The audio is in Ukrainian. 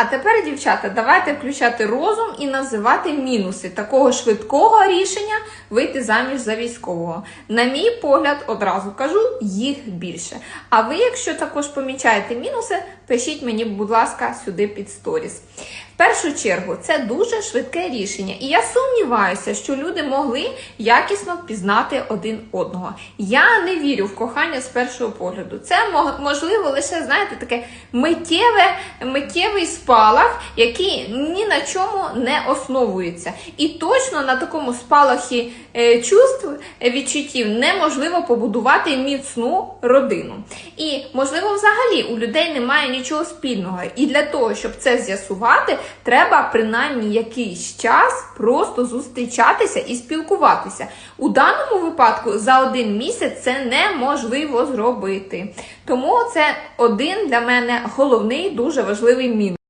А тепер, дівчата, давайте включати розум і називати мінуси такого швидкого рішення вийти заміж за військового. На мій погляд, одразу кажу, їх більше. А ви, якщо також помічаєте мінуси, пишіть мені, будь ласка, сюди під сторіс. В першу чергу, це дуже швидке рішення, і я сумніваюся, що люди могли якісно впізнати один одного. Я не вірю в кохання з першого погляду. Це можливо лише, знаєте, таке миттєве, миттєвий спалах, який ні на чому не основується. І точно на такому спалахі е, чувств, е, відчуттів неможливо побудувати міцну родину. І, можливо, взагалі у людей немає нічого спільного. І для того, щоб це з'ясувати, треба принаймні якийсь час просто зустрічатися і спілкуватися. У даному випадку за один місяць це неможливо зробити. Тому це один для мене головний дуже важливий мінус.